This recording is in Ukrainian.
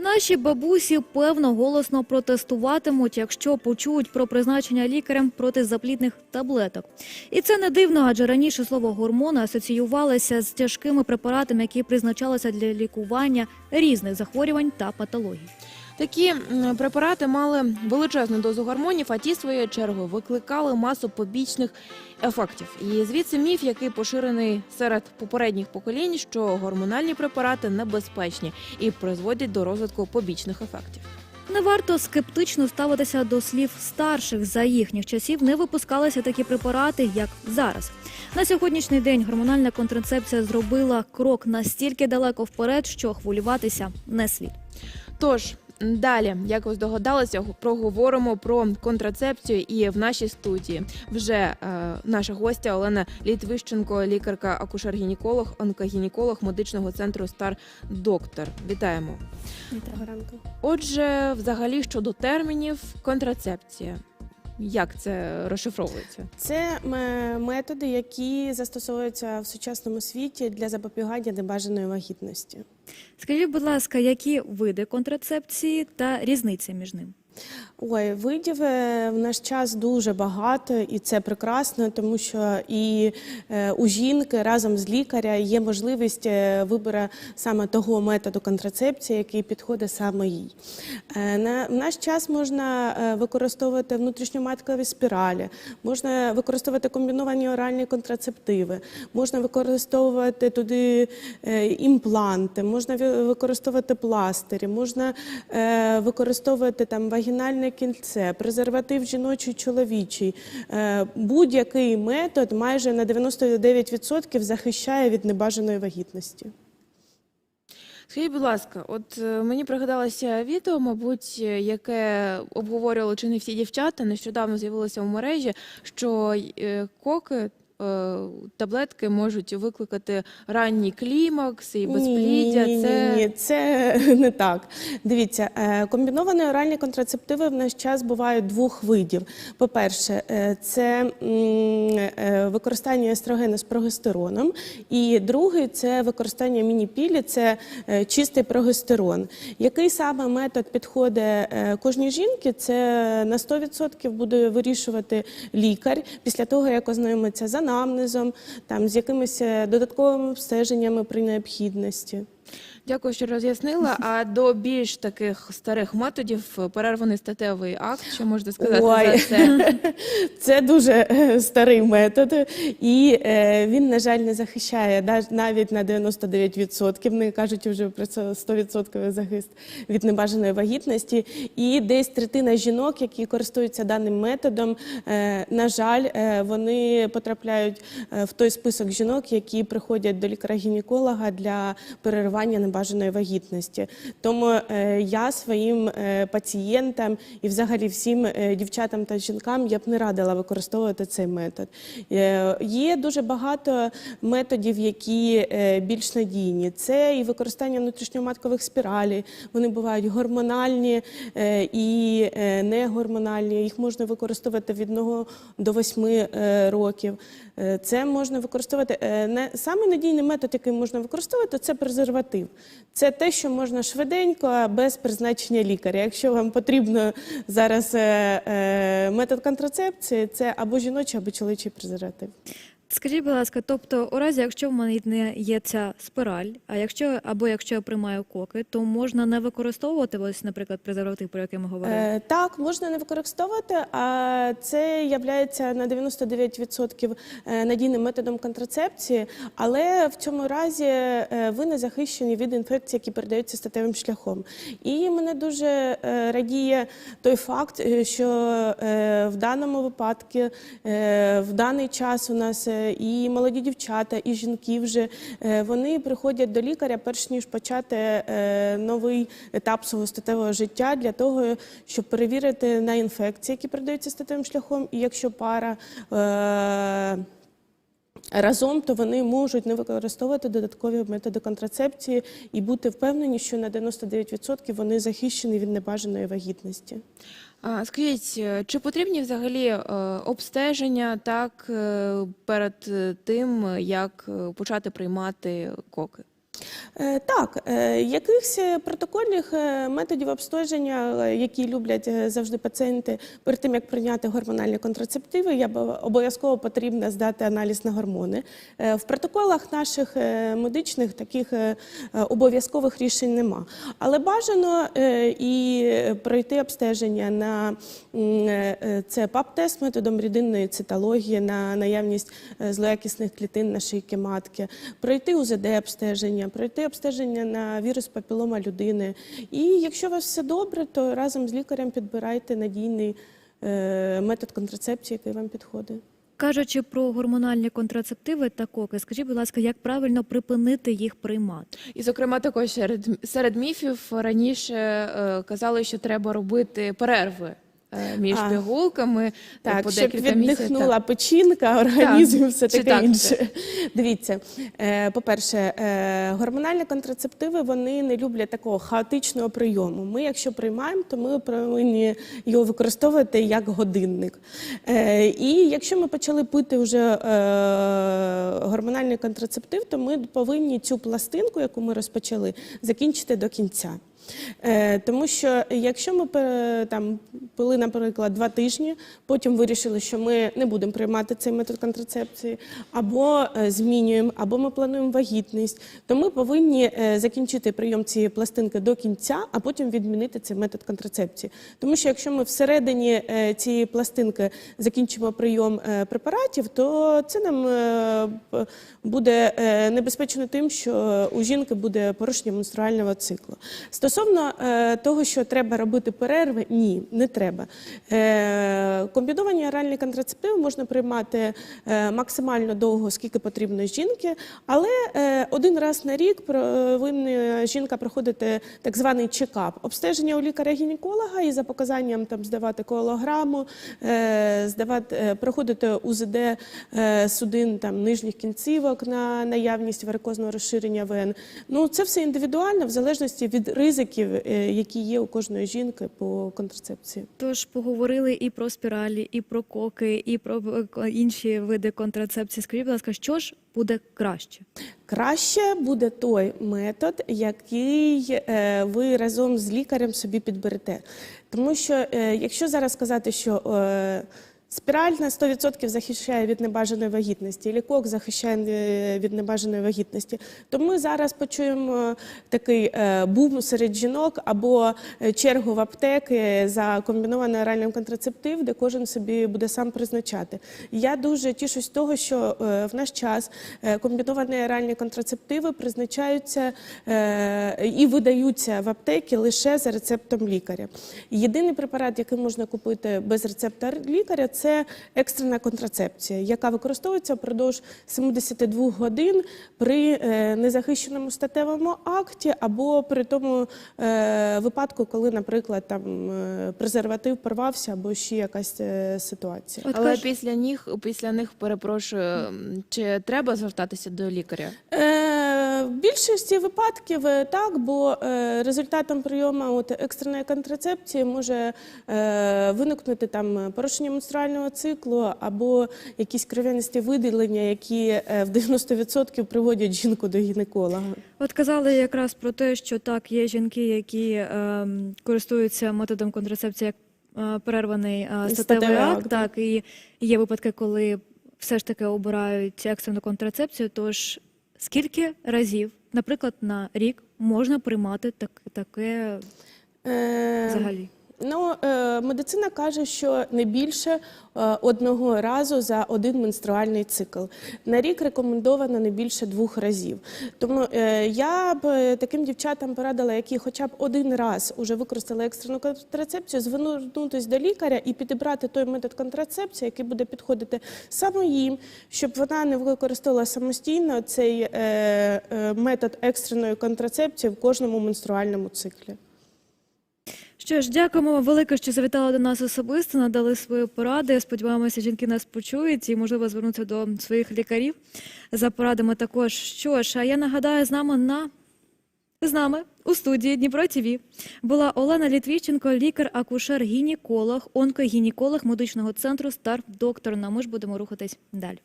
Наші бабусі певно голосно протестуватимуть, якщо почують про призначення лікарем протизаплідних таблеток. І це не дивно, адже раніше слово гормони асоціювалося з тяжкими препаратами, які призначалися для лікування різних захворювань та патологій. Такі препарати мали величезну дозу гормонів, а ті своєю чергою викликали масу побічних ефектів. І звідси міф, який поширений серед попередніх поколінь, що гормональні препарати небезпечні і призводять до розвитку побічних ефектів. Не варто скептично ставитися до слів старших. За їхніх часів не випускалися такі препарати, як зараз. На сьогоднішній день гормональна контрацепція зробила крок настільки далеко вперед, що хвилюватися не слід. Тож далі, як ви здогадалися, проговоримо про контрацепцію. І в нашій студії вже е, наша гостя Олена Літвищенко, лікарка, акушер-гінеколог, онкогінеколог медичного центру Стар Доктор. Вітаємо. Доброго ранку. Отже, взагалі щодо термінів, контрацепція. Як це розшифровується? Це методи, які застосовуються в сучасному світі для запобігання небажаної вагітності. Скажіть, будь ласка, які види контрацепції та різниця між ними? Ой, видів в наш час дуже багато, і це прекрасно, тому що і е, у жінки разом з лікаря є можливість е, вибору саме того методу контрацепції, який підходить саме їй. Е, в наш час можна використовувати внутрішньоматкові спіралі, можна використовувати комбіновані оральні контрацептиви, можна використовувати туди імпланти, можна використовувати пластирі, можна використовувати там вагінальне кільце, презерватив жіночий, чоловічий. Е, Будь-який метод майже на 99% захищає від небажаної вагітності. Скажіть, будь ласка, от е, мені пригадалося відео, мабуть, е, яке обговорювали чи не всі дівчата. Нещодавно з'явилося в мережі, що коки. Е, Таблетки можуть викликати ранній клімакс і безпліддя. Ні, ні, Це ні, ні, це не так. Дивіться, е, комбіновані оральні контрацептиви в наш час бувають двох видів. По-перше, е, це використання естрогену з прогестероном, і другий це використання міні-пілі, це чистий прогестерон. Який саме метод підходить кожній жінці, це на 100% буде вирішувати лікар після того, як ознайомиться з анамнезом, там з якимись е, додатковими обстеженнями при необхідності. Дякую, що роз'яснила. А до більш таких старих методів е, перерваний статевий акт, що можете сказати Ой. за це? Це дуже е, старий метод, і е, він, на жаль, не захищає нав- навіть на 99%, не кажуть вже про це 100% захист від небажаної вагітності. І десь третина жінок, які користуються даним методом, на жаль, вони потрапляють в той список жінок, які приходять до лікаря-гінеколога для переривання небажаної вагітності. Тому е, я своїм е, пацієнтам і взагалі всім е, дівчатам та жінкам я б не радила використовувати цей метод. Є дуже багато методів, які більш надійні. Це і використання внутрішньоматкових спіралей. Вони бувають гормональні і негормональні. Їх можна використовувати від 1 до 8 е, років. Це можна використовувати. не- Саме надійний метод, який можна використовувати, це презерватив. Це те, що можна швиденько, без призначення лікаря. Якщо вам потрібно зараз е, е, метод контрацепції, це або жіночий, або чоловічий презерватив. Скажіть, будь ласка, тобто, у разі, якщо в мене не є ця спираль, а якщо або якщо я приймаю коки, то можна не використовувати ось, наприклад, презерватив, про який ми говорили. Е, так, можна не використовувати, а це є на 99% е, надійним методом контрацепції, але в цьому разі е, ви не захищені від інфекцій, які передаються статевим шляхом. І мене дуже е, радіє той факт, що в даному випадку, в даний час у нас і молоді дівчата, і жінки вже е, вони приходять до лікаря, перш ніж почати е, новий етап свого статевого життя для того, щоб перевірити на інфекції, які передаються статевим шляхом. І якщо пара е, разом, то вони можуть не використовувати додаткові методи контрацепції і бути впевнені, що на 99% вони захищені від небажаної вагітності. Скажіть, е, чи потрібні взагалі е, обстеження так е, перед тим, як почати приймати коки? Е, Так, е, якихось е, протокольних методів обстеження, які люблять завжди пацієнти, перед тим як прийняти гормональні контрацептиви, я б обов'язково потрібно здати аналіз на гормони. В протоколах наших медичних таких обов'язкових рішень нема. Але бажано і пройти обстеження на це ПАП-тест методом рідинної цитології на наявність злоякісних клітин на шийки матки, пройти УЗД обстеження, пройти обстеження на вірус папілома людини. І якщо у вас все добре, то разом з лікарем підбирайте надійний е, метод контрацепції, який вам підходить. Кажучи про гормональні контрацептиви та коки, скажіть, будь ласка, як правильно припинити їх приймати? І, зокрема, також серед, серед міфів раніше е, казали, що треба робити перерви між А. пігулками е, Так, по щоб віддихнула Так. печінка, організм, і все таке так інше. Дивіться, е, по-перше, е, гормональні контрацептиви вони не люблять такого хаотичного прийому. Ми, якщо приймаємо, то ми повинні його використовувати як годинник. Е, І якщо ми почали пити вже е, гормональний контрацептив, то ми повинні цю пластинку, яку ми розпочали, закінчити до кінця. Е, Тому що якщо ми там пили, наприклад, два тижні, потім вирішили, що ми не будемо приймати цей метод контрацепції, або е, змінюємо, або ми плануємо вагітність, то ми повинні е, закінчити прийом цієї пластинки до кінця, а потім відмінити цей метод контрацепції. Тому що якщо ми всередині цієї пластинки закінчимо прийом препаратів, то це нам буде небезпечно тим, що у жінки буде порушення менструального циклу. Стосовно е, того, що треба робити перерви, ні, не треба. Е, Комбіновані оральні контрацептиви можна приймати е, максимально довго, скільки потрібно жінки, але один раз на рік повинна жінка проходити так званий чекап, обстеження у лікаря-гінеколога і за показанням там здавати коалограму, е, здавати, проходити УЗД судин там нижніх кінцівок на наявність варикозного розширення вен. Ну це все індивідуально в залежності від ризиків, е, які є у кожної жінки по контрацепції. Тож поговорили і про спіралі, і про коки, і про е, інші види контрацепції. Скажіть, будь ласка, що ж буде краще? Краще буде той метод, який е, ви разом з лікарем собі підберете. Тому що якщо зараз сказати, що е, спіраль на 100% захищає від небажаної вагітності, лікок захищає е, від небажаної вагітності, то ми зараз почуємо такий е, бум серед жінок або е, чергу в аптеки за комбінований оральний контрацептив, де кожен собі буде сам призначати. Я дуже тішусь того, що е, в наш час е, комбіновані оральні контрацептиви призначаються е, і видаються в аптеки лише за рецептом лікаря. Єдиний препарат, який можна купити без рецепта лікаря, це екстрена контрацепція, яка використовується впродовж 72 годин при е, незахищеному статевому акті або при тому е, випадку, коли, наприклад, там е, презерватив порвався або ще якась ситуація. От Але каж- після них, після них перепрошую, чи треба звертатися до лікаря? Е, більшості випадків е, так, бо е, результатом прийому от екстреної контрацепції може е, виникнути там порушення менструального циклу або якісь кров'янисті виділення, які в 90% приводять жінку до гінеколога. От казали якраз про те, що так є жінки, які ем, користуються методом контрацепції як е, перерваний е, статевий акт, так і є випадки, коли все ж таки обирають екстрену контрацепцію. Тож скільки разів, наприклад, на рік можна приймати так, таке Е, взагалі? Ну, е, медицина каже, що не більше е, одного разу за один менструальний цикл. На рік рекомендовано не більше двох разів. Тому е, я б таким дівчатам порадила, які хоча б один раз уже використали екстрену контрацепцію, звернутися до лікаря і підібрати той метод контрацепції, який буде підходити саме їм, щоб вона не використовувала самостійно цей метод екстреної контрацепції в кожному менструальному циклі. Що ж, дякуємо вам велике, що завітали до нас особисто, надали свої поради. Сподіваємося, жінки нас почують і, можливо, звернуться до своїх лікарів за порадами також. Що ж, а я нагадаю, з нами на з нами у студії Дніпро ТВ була Олена Літвіченко, лікар-акушер-гінеколог, онкогінеколог медичного центру Стар Доктор. Ну, ми ж будемо рухатись далі.